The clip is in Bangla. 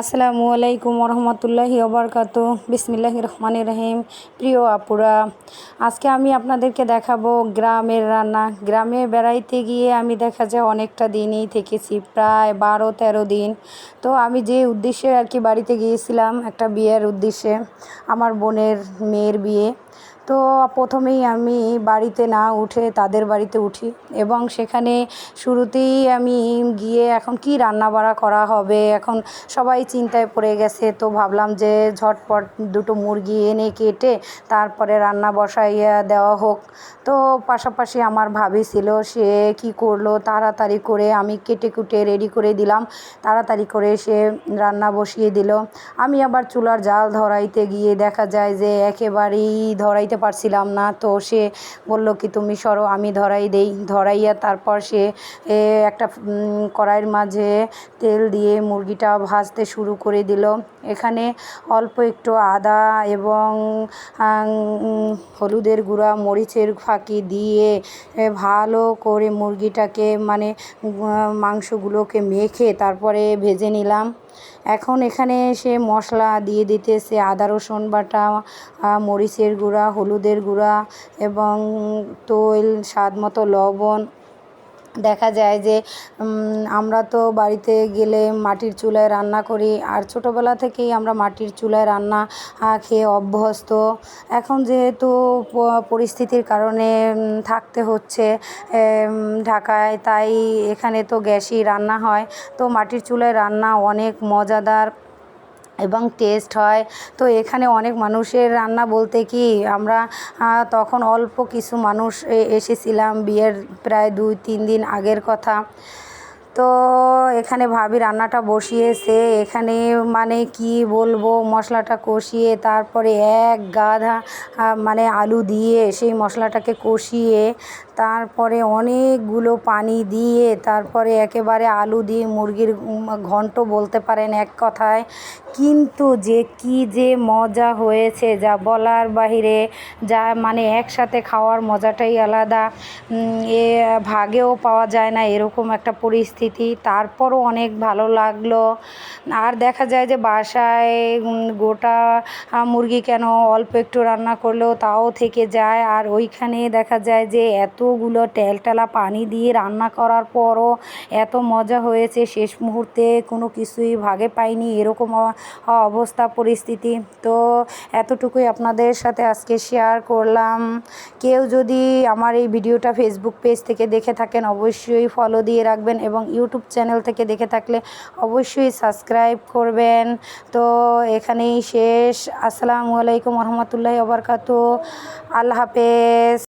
আসসালামু আলাইকুম রহমতুল্লাহি ওবরকাত। বিসমিল্লাহ রহমান রহিম। প্রিয় আপুরা, আজকে আমি আপনাদেরকে দেখাবো গ্রামের রান্না। গ্রামে বেড়াইতে গিয়ে আমি দেখা যায় অনেকটা দিনই থেকেছি, প্রায় বারো তেরো দিন। তো আমি যে উদ্দেশ্যে আর কি বাড়িতে গিয়েছিলাম, একটা বিয়ের উদ্দেশ্যে, আমার বোনের মেয়ের বিয়ে। তো প্রথমেই আমি বাড়িতে না উঠে তাদের বাড়িতে উঠি এবং সেখানে শুরুতেই আমি গিয়ে এখন কি রান্না বাড়া করা হবে? এখন সবাই চিন্তায় পড়ে গেছে। তো ভাবলাম যে ঝটপট দুটো মুরগি এনে কেটে তারপরে রান্না বসাইয়া দেওয়া হোক। তো পাশাপাশি আমার ভাবি ছিল, সে কি করল? তাড়াতাড়ি করে আমি কেটে কুটে রেডি করে দিলাম। তাড়াতাড়ি করে সে রান্না বসিয়ে দিল। আমি আবার চুলার জাল ধরাইতে গিয়ে দেখা যায় যে একেবারেই ধরাইতে পারছিলাম না। তো সে বলল কি, তুমি সরো, আমি ধরাই দেই। ধরাইয়া তারপর সে একটা কড়াইয়ের মাঝে তেল দিয়ে মুরগিটা ভাজতে শুরু করে দিল। এখানে অল্প একটু আদা এবং হলুদের গুঁড়া, মরিচের ফাঁকি দিয়ে ভালো করে মুরগিটাকে মানে মাংসগুলোকে মেখে তারপরে ভেজে নিলাম। এখন এখানে সে মশলা দিয়ে দিতেছে, আদা, রসুন বাটা মরিচের গুঁড়া, হলুদের গুঁড়া এবং তৈল, স্বাদ মতো লবণ। দেখা যায় যে আমরা তো বাড়িতে গেলে মাটির চুলায় রান্না করি, আর ছোটোবেলা থেকেই আমরা মাটির চুলায় রান্না খেয়ে অভ্যস্ত। এখন যেহেতু পরিস্থিতির কারণে থাকতে হচ্ছে ঢাকায়, তাই এখানে তো গ্যাসই রান্না হয়। তো মাটির চুলায় রান্না অনেক মজাদার। এবং টেস্ট হয়। তো এখানে অনেক মানুষের রান্না বলতে কি, আমরা তখন অল্প কিছু মানুষ এসেছিলাম বিয়ের প্রায় দুই, তিন দিন আগের কথা। তো এখানে ভাবি রান্নাটা বসিয়েছে, এখানে মানে কি বলব, মশলাটা কষিয়ে তারপরে এক গাধা মানে আলু দিয়ে সেই মশলাটাকে কষিয়ে তারপরে অনেকগুলো পানি দিয়ে তারপরে একেবারে আলু দিয়ে মুরগির ঘন্ট বলতে পারেন এক কথায়। কিন্তু যে কি যে মজা হয়েছে, যা বলার বাহিরে, যা মানে একসাথে খাওয়ার মজাটাই আলাদা। এ ভাগেও পাওয়া যায় না এরকম একটা পরিস্থিতি। তারপরও অনেক ভালো লাগল। আর দেখা যায় যে বাসায় গোটা মুরগি কেন অল্প একটু রান্না করলেও তাও থেকে যায়। আর ওইখানে দেখা যায় যে এতগুলো টেলটেলা পানি দিয়ে রান্না করার পরও এত মজা হয়েছে। শেষ মুহূর্তে কোনো কিছুই ভাগে পাইনি এরকম অবস্থা, পরিস্থিতি। তো এতটুকুই আপনাদের সাথে আজকে শেয়ার করলাম। কেউ যদি আমার এই ভিডিওটা ফেসবুক পেজ থেকে দেখে থাকেন, অবশ্যই ফলো দিয়ে রাখবেন এবং ইউটিউব চ্যানেল থেকে দেখে থাকলে অবশ্যই সাবস্ক্রাইব করবেন। তো এখানেই শেষ। আসসালামু আলাইকুম রহমতুল্লাহ আবরকাত আল্লাহ হাফেজ।